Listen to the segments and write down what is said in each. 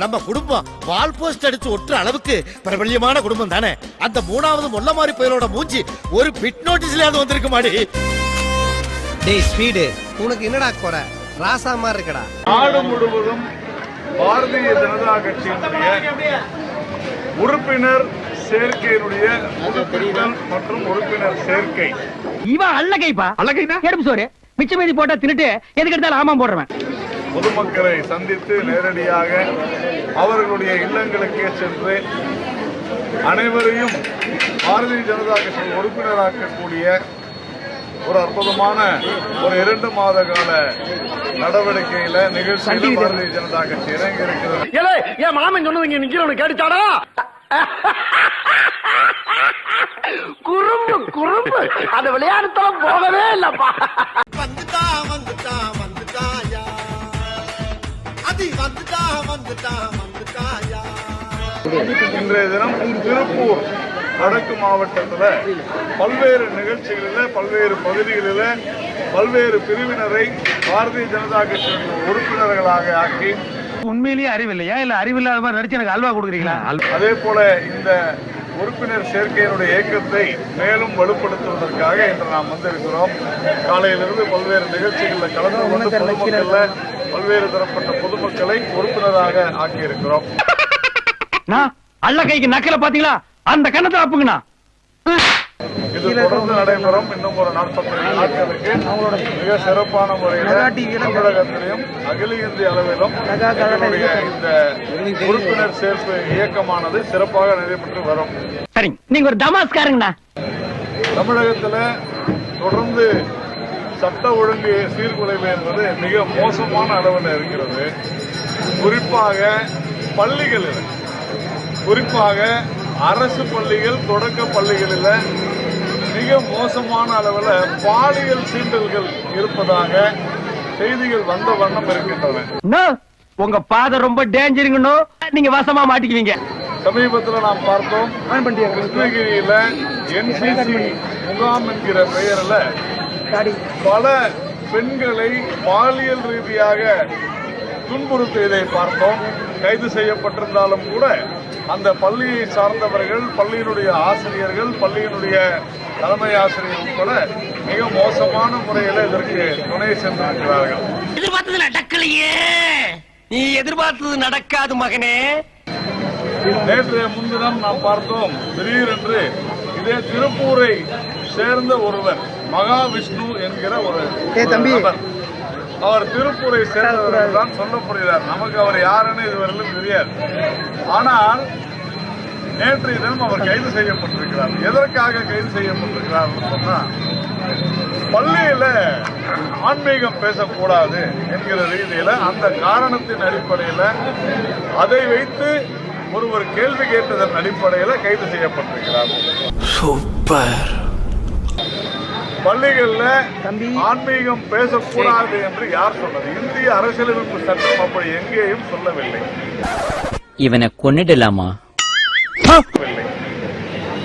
நம்ம குடும்பம் வால் போஸ்ட் அடிச்சு ஒட்டுற அளவுக்கு பிரபல்யமான குடும்பம் தானே? அந்த மூணாவது முல்ல மாதிரி புயலோட மூஞ்சி ஒரு பிட் நோட்டீஸ்லயாவது வந்திருக்கு மாடி. டேய் ஸ்பீடு. உனக்கு என்னடா குறை? ராசா மாதிரி இருக்கடா. நாடு முழுவதும் பாரதிய ஜனதா கட்சியினுடைய உறுப்பினர் சேர்க்கையினுடைய பொதுப்பிரித்தல் மற்றும் உறுப்பினர் சேர்க்கை. இவன் அல்லகைப்பா. அல்லகைனா? எறும்பு சோறு. மிச்ச மீதி போட்டா தின்னுட்டு எதுக்கு எடுத்தாலும் ஆமாம் போடுறவன். பொதுமக்களை சந்தித்து நேரடியாக அவர்களுடைய இல்லங்களுக்கே சென்று அனைவரையும் பாரதிய ஜனதா கட்சி உறுப்பினராக்கக்கூடிய ஒரு அற்புதமான ஒரு இரண்டு மாத கால நடவடிக்கையில நிகழ்ச்சியில பாரதிய ஜனதா கட்சி இறங்கி இருக்கிறது. என் மாமன் சொன்னது இங்க நிக்கிறவனு கேட்டுச்சாடா? குறும்பு குறும்பு. அந்த விளையாடுத்தலம் போகவே இல்லப்பா. வந்துட்டா வந்துட்டா. வந்துட்டாயா அது வந்துட்டா வந்துட்டா வந்துட்டாயா? இன்றைய தினம் திருப்பூர் வடக்கு மாவட்டத்துல பல்வேறு நிகழ்ச்சிகளில் பல்வேறு பகுதிகளில் பல்வேறு பிரிவினரை பாரதிய ஜனதா கட்சியின் உறுப்பினர்களாக ஆக்கி உண்மையிலேயே அறிவில்லையா? இல்ல அறிவில்லாத மாதிரி நடிச்சு எனக்கு அல்வா கொடுக்குறீங்களா? அதே போல இந்த உறுப்பினர் சேர்க்கையினுடைய இயக்கத்தை மேலும் வலுப்படுத்துவதற்காக இன்று நாம் வந்திருக்கிறோம். காலையிலிருந்து பல்வேறு நிகழ்ச்சிகளில் கலந்து கொண்டு பொதுமக்களில் பல்வேறு தரப்பட்ட பொதுமக்களை உறுப்பினராக ஆக்கியிருக்கிறோம். அல்ல கைக்கு நக்கல பாத்தீங்களா அந்த கண்ணத்தை அப்புங்கண்ணா இது தொடர்ந்து நடைபெறும். இன்னும் ஒரு நாற்பத்தைந்து நாட்களுக்கு மிக சிறப்பான முறையில் தமிழகத்திலும் அகில இந்திய அளவிலும் இந்த உறுப்பினர் சேர்ப்பு இயக்கமானது சிறப்பாக நடைபெற்று வரும். சரிங்க. நீங்க ஒரு தமாஸ்காரங்கண்ணா. தமிழகத்துல தொடர்ந்து சட்ட ஒழுங்கு சீர்குலைவு என்பது மிக மோசமான அளவில் இருக்கிறது. குறிப்பாக பள்ளிகளில். குறிப்பாக அரசு பள்ளிகள் தொடக்க பள்ளிகளில் மிக மோசமான அளவில் பாலியல் சீண்டல்கள் இருப்பதாக செய்திகள் வந்த வண்ணம் இருக்கின்றன. உங்க பாதை ரொம்ப டேஞ்சருங்கண்ணோ நீங்க வசமா மாட்டிக்குவீங்க. சமீபத்தில் நாம் பார்த்தோம் கிருஷ்ணகிரியில என்சிசி முகாம் என்கிற பெயரில் பல பெண்களை பாலியல் ரீதியாக துன்புறுத்தியதை பார்த்தோம். கைது செய்யப்பட்டிருந்தாலும் கூட அந்த பள்ளியை சார்ந்தவர்கள் பள்ளியினுடைய ஆசிரியர்கள் பள்ளியினுடைய தலைமை ஆசிரியர் உட்பட மிக மோசமான முறையில் இதற்கு துணை சென்றிருக்கிறார்கள். எதிர்பார்த்தது நடக்கலையே. நீ எதிர்பார்த்தது நடக்காது மகனே. நேற்றைய முன்தினம் நாம் பார்த்தோம் திடீரென்று இதே திருப்பூரை சேர்ந்த ஒருவர் மகாவிஷ்ணு என்கிற ஒரு தம்பி. அவர் திருப்பூரை சேர்ந்தவர் தான் சொல்லப்படுகிறார். நமக்கு அவர் யாருன்னு இதுவரையிலும் தெரியாது. ஆனால் நேற்றைய தினம் அவர் கைது செய்யப்பட்டிருக்கிறார். எதற்காக கைது செய்யப்பட்டிருக்கிறார் சொன்னா பள்ளியில ஆன்மீகம் பேசக்கூடாது என்கிற ரீதியில அந்த காரணத்தின் அடிப்படையில அதை வைத்து ஒருவர் கேள்வி கேட்டதன் அடிப்படையில கைது செய்யப்பட்டிருக்கிறார். சூப்பர். பள்ளிகள்ல ஆன்மீகம் பேசக்கூடாது என்று யார் சொன்னது? இந்திய அரசியலமைப்பு சட்டம் அப்படி எங்கேயும் சொல்லவில்லை. இவனை கொன்னிடலாமா.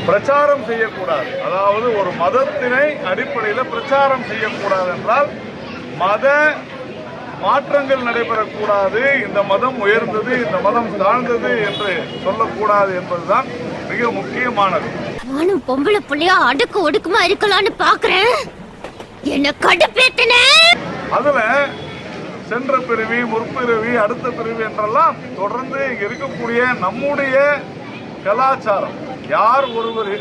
பிரச்சாரம் செய்யக்கூடாது. அதாவது ஒரு மதத்தினை அடிப்படையில் பிரச்சாரம் செய்யக்கூடாது என்றால் மத மாற்றங்கள் நடைபெறக்கூடாது. இந்த மதம் உயர்ந்தது இந்த மதம் தாழ்ந்தது என்று சொல்லக்கூடாது என்பதுதான் மிக முக்கியமானது. நானும் பொம்பளை புள்ளையா அடுக்கு ஒடுக்குமா இருக்கலாம்னு பாக்குறேன். என்ன கடுப்பேத்தன. அதுல சென்ற பிறவி முற்பிறவி அடுத்த பிறவி என்றெல்லாம் தொடர்ந்து இங்க இருக்கக்கூடிய நம்முடைய கலாச்சாரம். யார் ஒருவர்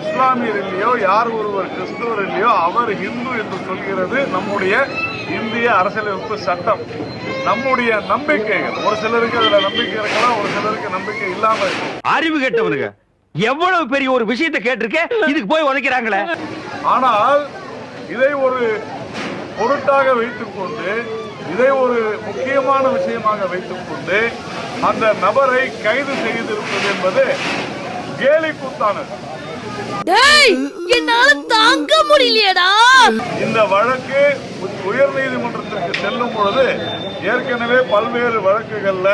இஸ்லாமியர் இல்லையோ யார் ஒருவர் கிறிஸ்துவர் இல்லையோ அவர் இந்து என்று சொல்கிறது நம்முடைய இந்திய அரசியலமைப்பு சட்டம். நம்முடைய நம்பிக்கைகள். ஒரு சிலருக்கு அதுல நம்பிக்கை இருக்கலாம் ஒரு சிலருக்கு நம்பிக்கை இல்லாம அறிவு கெட்டவனுங்க. எவ்வளவு பெரிய ஒரு விஷயத்தை கேட்டிருக்க? இதுக்கு போய் உதைக்கிறாங்களே. ஆனால் இதை ஒரு பொருட்டாக வைத்துக்கொண்டு இதை ஒரு முக்கியமான விஷயமாக வைத்துக்கொண்டு அந்த நபரை கைது செய்திருப்பது என்பது கேலி கூத்தானது. டேய் என்னால தாங்க முடியலையடா. இந்த வழக்கு உயர் நீதிமன்றத்திற்கு செல்லும் பொழுது ஏற்கனவே பல்வேறு வழக்குகள்ல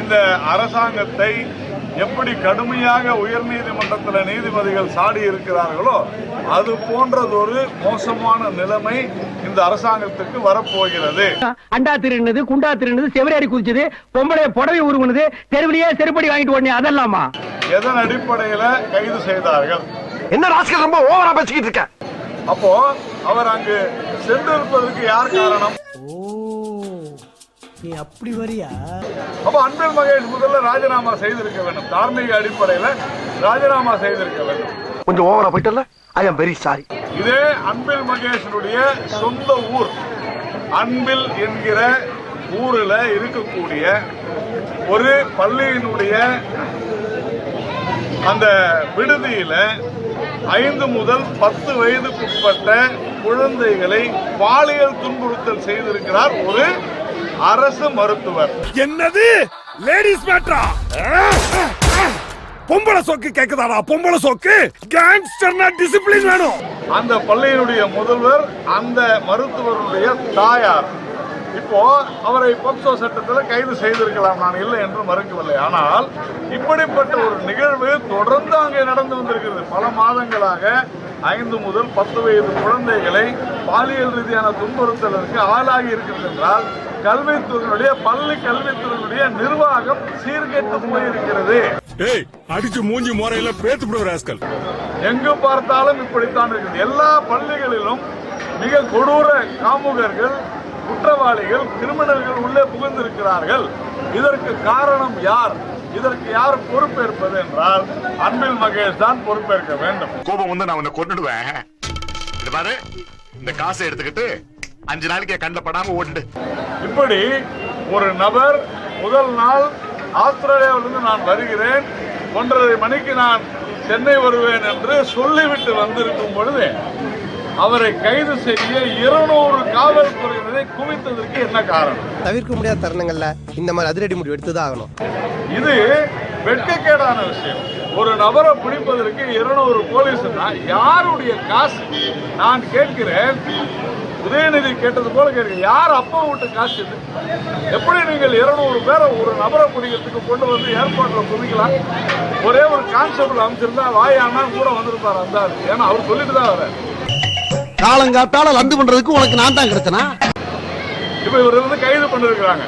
இந்த அரசாங்கத்தை எப்படி கடுமையாக உயர்நீதிமன்றத்தில் நீதிபதிகள் சாடி இருக்கிறார்களோ அது போன்றதொரு மோசமான நிலைமை இந்த அரசாங்கத்துக்கு வரப்போகிறது. அண்டா திருடுனது குண்டா திருடுனது செவரேறி குதிச்சது பொம்பளை புடவை உருவுனது தெருவிலேயே செருப்படி வாங்கிட்டு உடனே அதெல்லாமா? எதன் அடிப்படையில கைது செய்தார்கள்? என்ன ராசிகள் ரொம்ப ஓவரா பேசிக்கிட்டு இருக்க? அப்போ அவர் அங்கு சென்றிருப்பதற்கு யார் காரணம்? நீ அப்படி வரியா? அப்ப அன்பில் மகேஷ் முதல்ல ராஜினாமா செய்திருக்க வேண்டும். தார்மீக அடிப்படையில ராஜினாமா செய்திருக்க வேண்டும். கொஞ்சம் ஓவரா போயிட்டல ஐ அம் வெரி சாரி இதே அன்பில் மகேஷனுடைய சொந்த ஊர் அன்பில் என்கிற ஊரில் இருக்கக்கூடிய ஒரு பள்ளியினுடைய அந்த விடுதியில ஐந்து முதல் பத்து வயதுக்குட்பட்ட குழந்தைகளை பாலியல் துன்புறுத்தல் செய்திருக்கிறார் ஒரு அரசு மருத்துவர். என்னது? லேடிஸ் மேட்ரா பொம்பளை சோக்கு கேக்குதாடா? பொம்பளை சோக்கு? கேங்ஸ்டர்னா டிசிப்ளின் வேணும். அந்த பள்ளியினுடைய முதல்வர் அந்த மருத்துவருடைய தாயார். இப்போ அவரை போக்சோ சட்டத்தில் கைது செய்திருக்கலாம். நான் இல்லை என்று மறுக்கவில்லை. ஆனால் இப்படிப்பட்ட ஒரு நிகழ்வு தொடர்ந்து அங்கே நடந்து வந்திருக்கிறது. பல மாதங்களாக ஐந்து முதல் பத்து வயது குழந்தைகளை பாலியல் ரீதியான துன்புறுத்தலுக்கு ஆளாகி இருக்கிறது என்றால் கல்வித்துறையினுடைய பள்ளி கல்வித்துறையினுடைய நிர்வாகம் சீர்கெட்டு போயிருக்கிறது. அடிச்சு மூஞ்சி முறையில பேத்து எங்கு பார்த்தாலும் இப்படித்தான் இருக்குது. எல்லா பள்ளிகளிலும் மிக கொடூர காமுகர்கள் குற்றவாளிகள் கிரிமினல்கள் உள்ளே புகுந்திருக்கிறார்கள். இதற்கு காரணம் யார்? இதற்கு யார் பொறுப்பேற்பது என்றால் அன்பில் மகேஷ் தான் பொறுப்பேற்க வேண்டும். கோபம் வந்து நான் உன்னை கொன்னுடுவேன். இது பாரு இந்த காசை எடுத்துக்கிட்டு அஞ்சு நாளைக்கு கண்ணில் படாம ஓட்டு இப்படி ஒரு நபர் முதல் நாள் ஆஸ்திரேலியாவிலிருந்து நான் வருகிறேன். ஒன்றரை மணிக்கு நான் சென்னை வருவேன் என்று சொல்லிவிட்டு வந்திருக்கும் பொழுது அவரை கைது செய்ய இருநூறு காவல்துறையினரை குவித்ததற்கு என்ன காரணம்? தவிர்க்க முடியாத தருணங்கள்ல இந்த மாதிரி அதிரடி முடிவு எடுத்துதான் ஆகணும். இது வெட்கக்கேடான விஷயம். ஒரு நபரை பிடிப்பதற்கு இருநூறு போலீஸ்னா யாருடைய காசு? நான் கேட்கிறேன். உதயநிதி கேட்டது போல கேட்கிறேன். யார் அப்பா வீட்டு காசு இது? எப்படி நீங்கள் இருநூறு பேரை ஒரு நபரை பிடிக்கிறதுக்கு கொண்டு வந்து ஏற்பாட்டில் குவிக்கலாம்? ஒரே ஒரு கான்ஸ்டபிள் அமைச்சிருந்தா வாயானா கூட வந்திருப்பார் அந்த. ஏன்னா அவர் சொல்லிட்டு தான் வர காலங்காத்தால லந்து பண்றதுக்கு உனக்கு நான் தான் கிடைச்சனா? இப்ப இவர் வந்து கைது பண்ணிருக்கிறாங்க.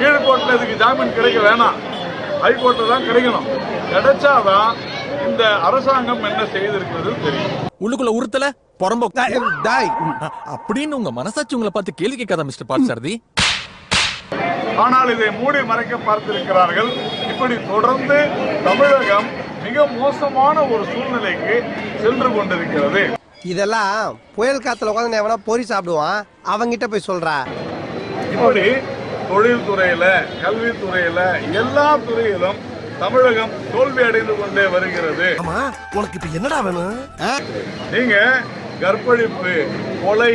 கீழ்கோர்ட்ல இதுக்கு ஜாமீன் கிடைக்க வேணாம். ஹைகோர்ட்ல தான் கிடைக்கணும். கிடைச்சாதான் இந்த அரசாங்கம் என்ன செய்திருக்கிறது தெரியும். உள்ளுக்குள்ள உறுத்தல புறம்போ டாய் அப்படின்னு உங்க மனசாட்சி உங்களை பார்த்து கேள்வி கேட்காத மிஸ்டர் பாட்சாரதி. ஆனால் இதை மூடி மறைக்க பார்த்திருக்கிறார்கள். இப்படி தொடர்ந்து தமிழகம் மிக மோசமான ஒரு சூழ்நிலைக்கு சென்று கொண்டிருக்கிறது. இதெல்லாம் புயல் காத்துல உட்காந்து எவனா பொறி சாப்பிடுவான் அவங்கிட்ட போய் சொல்றா. இப்படி தொழில்துறையில கல்வித்துறையில எல்லா துறையிலும் தமிழகம் தோல்வி அடைந்து கொண்டே வருகிறது. ஆமா உனக்கு இப்ப என்னடா வேணும்? நீங்க கற்பழிப்பு கொலை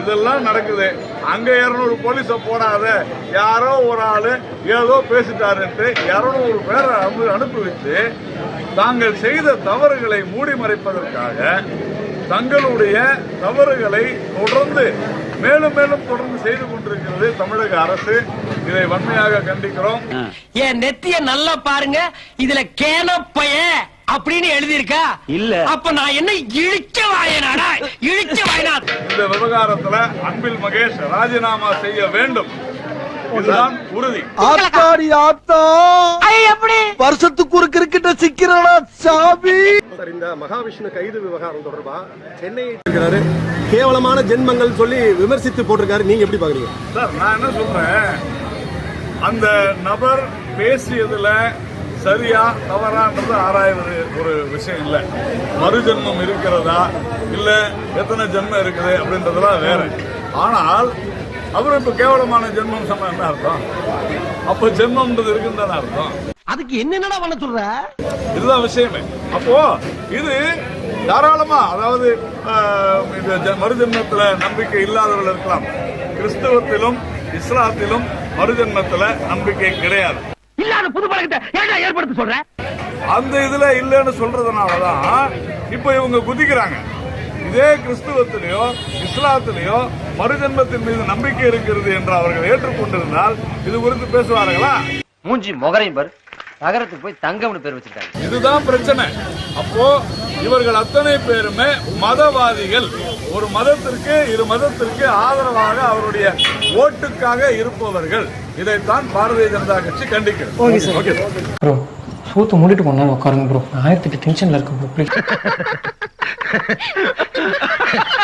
இதெல்லாம் நடக்குது. அங்க இருநூறு போலீஸ போடாத. யாரோ ஒரு ஆளு ஏதோ பேசிட்டாருன்ட்டு இருநூறு பேரை அனு- அனுப்பி வச்சு தாங்கள் செய்த தவறுகளை மூடி மறைப்பதற்காக தங்களுடைய தவறுகளை தொடர்ந்து மேலும் மேலும் தொடர்ந்து செய்து கொண்டிருக்கிறது தமிழக அரசு. இதை வன்மையாக கண்டிக்கிறோம். என் நெத்திய நல்லா பாருங்க இதுல கேன பைய அப்படின்னு எழுதி இருக்கா இல்ல. அப்ப நான் என்ன இழிச்ச வாயனாடா? இழிச்ச வாயனா? இந்த விவகாரத்துல அன்பில் மகேஷ் ராஜினாமா செய்ய வேண்டும். ஆத்தாடி ஆத்தா. எப்படி? வருஷத்துக்கு ஒரு கிரிக்கெட்ட சிக்கிறடா சாமி? சார் இந்த மகாவிஷ்ணு கைது விவகாரம் தொடர்பா? சென்னை இருக்கிறாரு. கேவலமான ஜென்மங்கள் சொல்லி விமர்சித்து போட்டிருக்காரு. நீங்க எப்படி பாக்குறீங்க சார் நான் என்ன சொல்றேன்? அந்த நபர் பேசியதுல சரியா தவறான்றது ஆராய்வது ஒரு விஷயம் இல்லை. மறுஜென்மம் இருக்கிறதா? இல்ல எத்தனை ஜென்மம் இருக்குது அப்படின்றதெல்லாம் வேற. ஆனால் அவர் இப்ப கேவலமான ஜென்மம் சொன்னா என்ன அர்த்தம்? அப்ப ஜென்மம்ன்றது இருக்குன்னு தானே அர்த்தம். அதுக்கு என்னென்னடா பண்ண சொல்ற? இதுதான் விஷயமே. அப்போ இது தாராளமா அதாவது மறுஜென்மத்துல நம்பிக்கை இல்லாதவர்கள் இருக்கலாம். கிறிஸ்தவத்திலும் இஸ்லாத்திலும் மறுஜென்மத்துல நம்பிக்கை கிடையாது. இல்லாத புது பழக்கத்தை ஏன்டா ஏற்படுத்த சொல்ற? அந்த இதுல இல்லைன்னு சொல்றதுனாலதான் இப்ப இவங்க குதிக்கிறாங்க. இதே கிறிஸ்துவத்திலேயோ இஸ்லாத்திலேயோ மறுஜென்மத்தின் மீது நம்பிக்கை இருக்கிறது என்று அவர்கள் ஏற்றுக்கொண்டிருந்தால் இது குறித்து பேசுவார்களா? மூஞ்சி முகரையும் பாரு. நகரத்துக்கு போய் தங்கம்னு பேர் வச்சிருக்காங்க. இதுதான் பிரச்சனை. அப்போ இவர்கள் அத்தனை பேருமே மதவாதிகள். ஒரு மதத்திற்கு இரு மதத்திற்கு ஆதரவாக அவருடைய ஓட்டுக்காக இருப்பவர்கள். இதைத்தான் பாரதிய ஜனதா கட்சி கண்டிக்கிறது. ப்ரோ சூத்து மூடிட்டு போனா உட்காருங்க ப்ரோ. ஆயிரத்தி எட்டு டென்ஷன்ல இருக்கு ப்ரோ ப்ளீஸ்